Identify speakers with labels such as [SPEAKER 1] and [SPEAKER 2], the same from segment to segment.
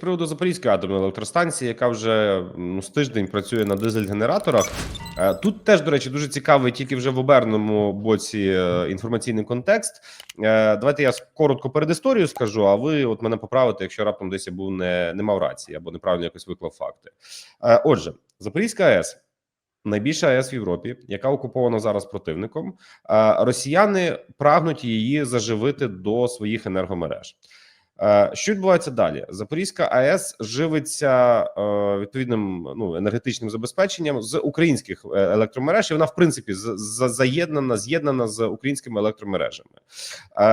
[SPEAKER 1] приводу Запорізької атомної електростанції, яка вже ну, з тиждень працює на дизель-генераторах. Е, Тут теж, до речі, дуже цікавий, тільки вже в оберному боці е, інформаційний контекст. Е, Давайте я коротко перед історією скажу, а ви от мене поправите, якщо раптом десь я був не, не мав рації або неправильно якось виклав факти. Отже, Запорізька АЕС. Найбільша АЕС в Європі, яка окупована зараз противником, росіяни прагнуть її заживити до своїх енергомереж. Е, Що відбувається далі? Запорізька АЕС живиться е, відповідним ну енергетичним забезпеченням з українських е, електромереж. І вона, в принципі, заєднана, з'єднана з українськими електромережами.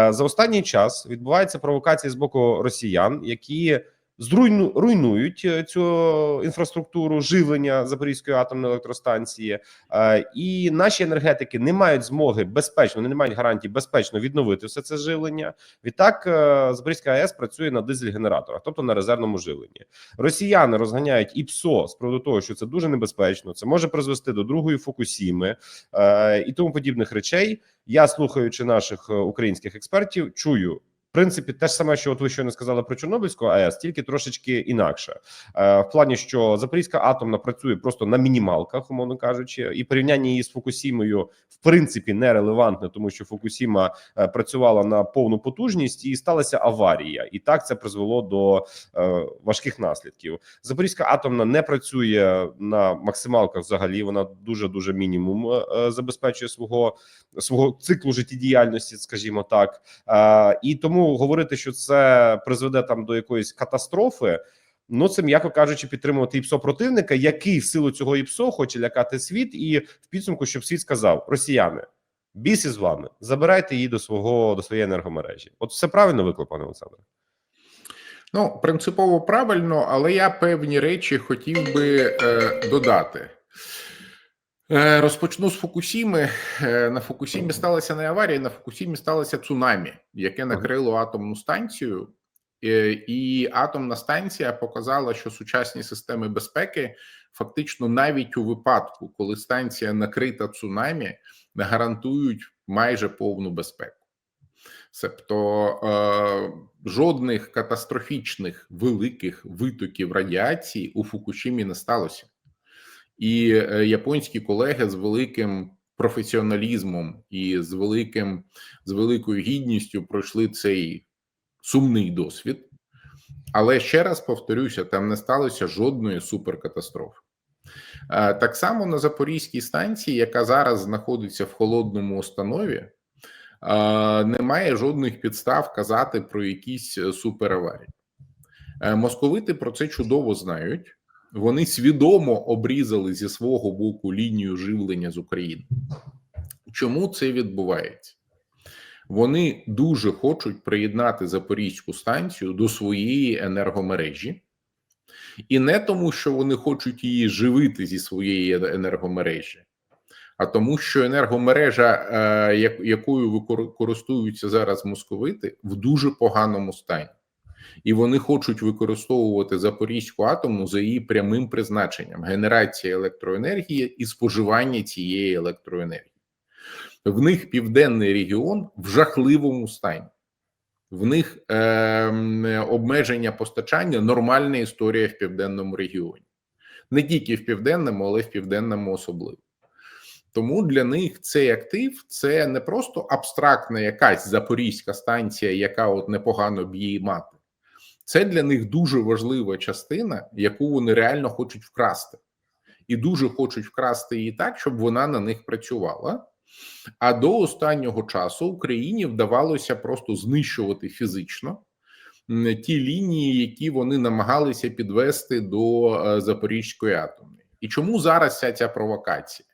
[SPEAKER 1] За останній час Відбувається провокації з боку росіян, які зруйну руйнують е, цю інфраструктуру живлення Запорізької атомної електростанції, Е, і наші енергетики не мають змоги безпечно, вони не мають гарантій безпечно відновити все це живлення. Відтак е, Запорізька АЕС працює на дизель-генераторах, тобто на резервному живленні. Росіяни розганяють і ПСО з приводу того, що це дуже небезпечно. Це може призвести до другої Фукусіми е, і тому подібних речей. Я слухаючи наших українських експертів, чую. Принципі, те ж саме, що от ви щойно сказали про Чорнобильську АЕС, тільки трошечки інакше. Е, в плані, що Запорізька атомна працює просто на мінімалках, умовно кажучи, і порівняння її з Фукусімою в принципі нерелевантне, тому що Фукусіма е, працювала на повну потужність і сталася аварія, і так це призвело до е, важких наслідків. Запорізька атомна не працює на максималках. Взагалі вона дуже дуже мінімум забезпечує свого свого циклу життєдіяльності, скажімо так. І тому говорити, що це призведе там до якоїсь катастрофи. Ну, це м'яко кажучи, підтримувати ІПСО противника, який в силу цього ІПСО хоче лякати світ, і в підсумку, щоб світ сказав: Росіяни, біс із вами, забирайте її до свого до своєї енергомережі. От все правильно виклав, пане Олександре.
[SPEAKER 2] Ну, принципово правильно, але я певні речі хотів би е, додати. Е, розпочну з Фукусіми. Е, на Фукусімі сталася не аварія, на Фукусімі сталося цунамі, яке накрило атомну станцію. Е, і атомна станція показала, що сучасні системи безпеки фактично навіть у випадку, коли станція накрита цунамі, не гарантують майже повну безпеку. Себто е, жодних катастрофічних великих витоків радіації у Фукушімі не сталося, і е, японські колеги з великим професіоналізмом і з великим з великою гідністю пройшли цей сумний досвід. Але ще раз повторюся: там не сталося жодної суперкатастрофи. Е, Так само на Запорізькій станції, яка зараз знаходиться в холодному установі, е, немає жодних підстав казати про якісь супераварії. Московити про це чудово знають. Вони свідомо обрізали зі свого боку лінію живлення з України. Чому це відбувається? Вони дуже хочуть приєднати Запорізьку станцію до своєї енергомережі, і не тому, що вони хочуть її живити зі своєї енергомережі, а тому, що енергомережа, е, якою користуються зараз московити, в дуже поганому стані, і вони хочуть використовувати Запорізьку атомну за її прямим призначенням: генерація електроенергії і споживання цієї електроенергії. В них південний регіон в жахливому стані. В них е, обмеження постачання нормальна історія в південному регіоні, не тільки в південному, але й в південному особливо. Тому для них цей актив це не просто абстрактна якась запорізька станція, яка от непогано б'є мати. Це для них дуже важлива частина, яку вони реально хочуть вкрасти, і дуже хочуть вкрасти її так, щоб вона на них працювала. А до останнього часу Україні вдавалося просто знищувати фізично ті лінії, які вони намагалися підвести до е, Запорізької атомної. І чому зараз вся ця провокація?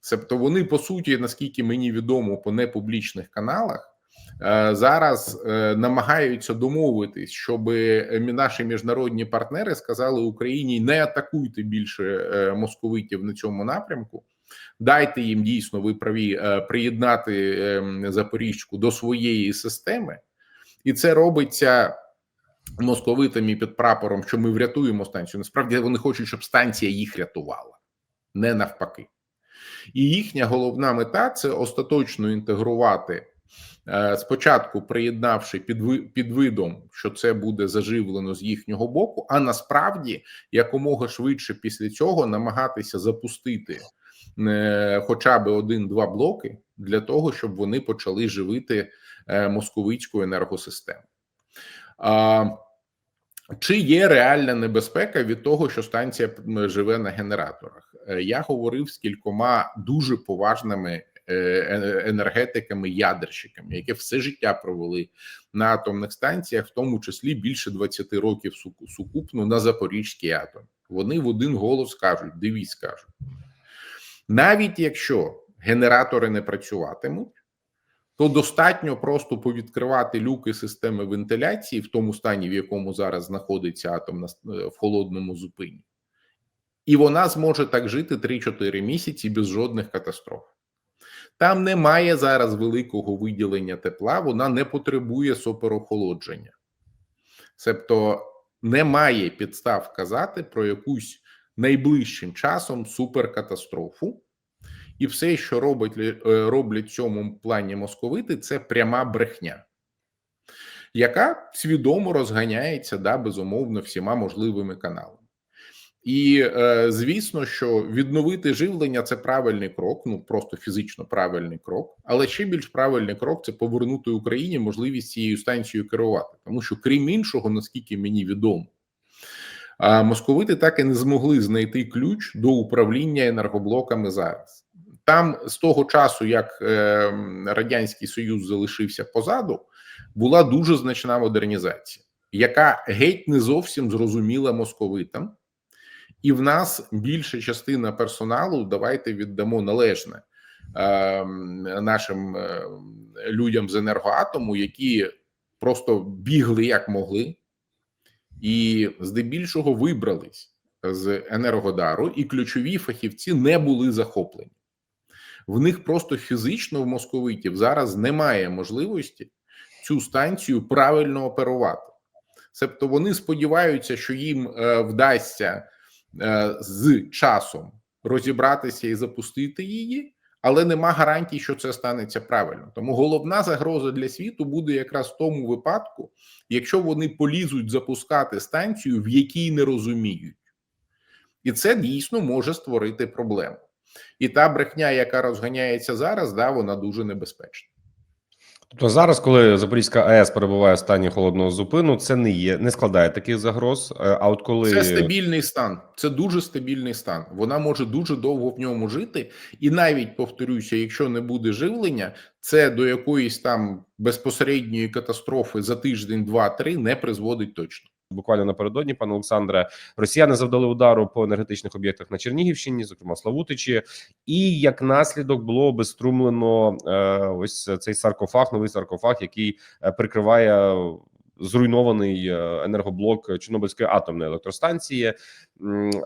[SPEAKER 2] Себто вони по суті, наскільки мені відомо, по непублічних каналах зараз е, намагаються домовитись, щоб наші міжнародні партнери сказали Україні: не атакуйте більше е, московитів на цьому напрямку. Дайте їм дійсно ви праві е, приєднати е, Запоріжку до своєї системи, і це робиться московитами під прапором, що ми врятуємо станцію. Насправді вони хочуть, щоб станція їх рятувала, не навпаки. І їхня головна мета це остаточно інтегрувати Е, Спочатку приєднавши під, під видом, що це буде заживлено з їхнього боку, а насправді якомога швидше після цього намагатися запустити е, хоча б один-два блоки для того, щоб вони почали живити е, московицьку енергосистему. Чи є реальна небезпека від того, що станція живе на генераторах? Е, Я говорив з кількома дуже поважними е, е, енергетиками, ядерщиками, які все життя провели на атомних станціях, в тому числі більше 20 років суку- сукупно на Запорізький атом. Вони в один голос кажуть: дивіться, кажуть, навіть якщо генератори не працюватимуть, то достатньо просто повідкривати люки системи вентиляції в тому стані, в якому зараз знаходиться атом е, в холодному зупині, і вона зможе так жити 3-4 місяці без жодних катастроф. Там немає зараз великого виділення тепла, вона не потребує суперохолодження. Себто немає підстав казати про якусь найближчим часом суперкатастрофу. І все, що робить, е, роблять в цьому плані московити, це пряма брехня, яка свідомо розганяється да, безумовно всіма можливими каналами. І е, звісно, що відновити живлення це правильний крок, ну просто фізично правильний крок. Але ще більш правильний крок це повернути Україні можливість цією станцією керувати, тому що крім іншого, наскільки мені відомо, московити так і не змогли знайти ключ до управління енергоблоками зараз. Там з того часу, як е, радянський союз залишився позаду, була дуже значна модернізація, яка геть не зовсім зрозуміла московитам. І в нас більша частина персоналу, давайте віддамо належне е, нашим е, людям з енергоатому, які просто бігли як могли, і здебільшого вибрались з енергодару, і ключові фахівці не були захоплені. В них просто фізично в московитів зараз немає можливості цю станцію правильно оперувати. Себто вони сподіваються, що їм е, вдасться з часом розібратися і запустити її, але нема гарантій, що це станеться правильно. Тому головна загроза для світу буде якраз в тому випадку, якщо вони полізуть запускати станцію, в якій не розуміють, і це дійсно може створити проблему. І та брехня, яка розганяється зараз, да, вона дуже небезпечна.
[SPEAKER 1] Тобто зараз, коли Запорізька АЕС перебуває в стані холодного зупину, це не є, не складає таких загроз. Е, А от коли
[SPEAKER 2] Це стабільний стан, це дуже стабільний стан. Вона може дуже довго в ньому жити, і навіть повторюся, якщо не буде живлення, це до якоїсь там безпосередньої катастрофи за тиждень, два-три не призводить точно.
[SPEAKER 1] Буквально напередодні, пане Олександре, росіяни завдали удару по енергетичних об'єктах на Чернігівщині, зокрема Славутичі, і як наслідок було обеструмлено е, ось цей саркофаг, новий саркофаг, який е, прикриває зруйнований е, енергоблок Чорнобильської атомної електростанції.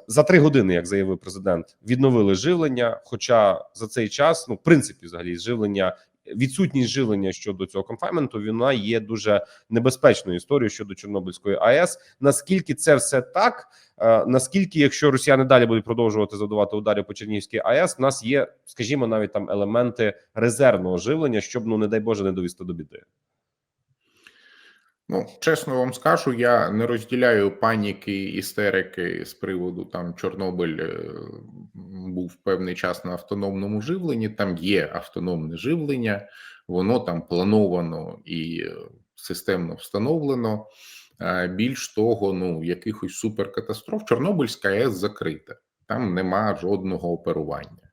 [SPEAKER 1] За три години, як заявив президент, відновили живлення. Хоча за цей час, ну в принципі, взагалі, живлення. Відсутність живлення щодо цього конфайменту вона є дуже небезпечною історією щодо Чорнобильської АЕС. Наскільки це все так? Е, Наскільки, якщо росіяни далі будуть продовжувати завдавати удари по Чернігівській АЕС, в нас є, скажімо, навіть там елементи резервного живлення, щоб ну не дай Боже не довести до біди.
[SPEAKER 2] Ну, чесно вам скажу, я не розділяю паніки істерики з приводу там Чорнобиль е, був певний час на автономному живленні. Там є автономне живлення, воно там плановано і е, системно встановлено. Більш того, ну якихось суперкатастроф Чорнобильська АЕС закрита, там нема жодного оперування.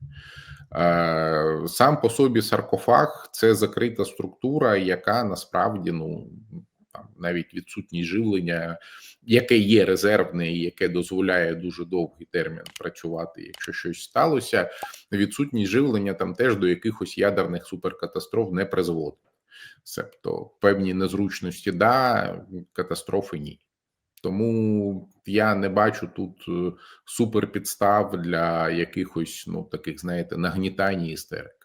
[SPEAKER 2] Сам по собі саркофаг це закрита структура, яка насправді ну там навіть відсутність живлення, яке є резервне і яке дозволяє дуже довгий термін працювати, якщо щось сталося. Відсутність живлення там теж до якихось ядерних суперкатастроф не призводить. Себто певні незручності, да, катастрофи ні. Тому я не бачу тут е, суперпідстав для якихось ну таких, знаєте, нагнітань і істерик.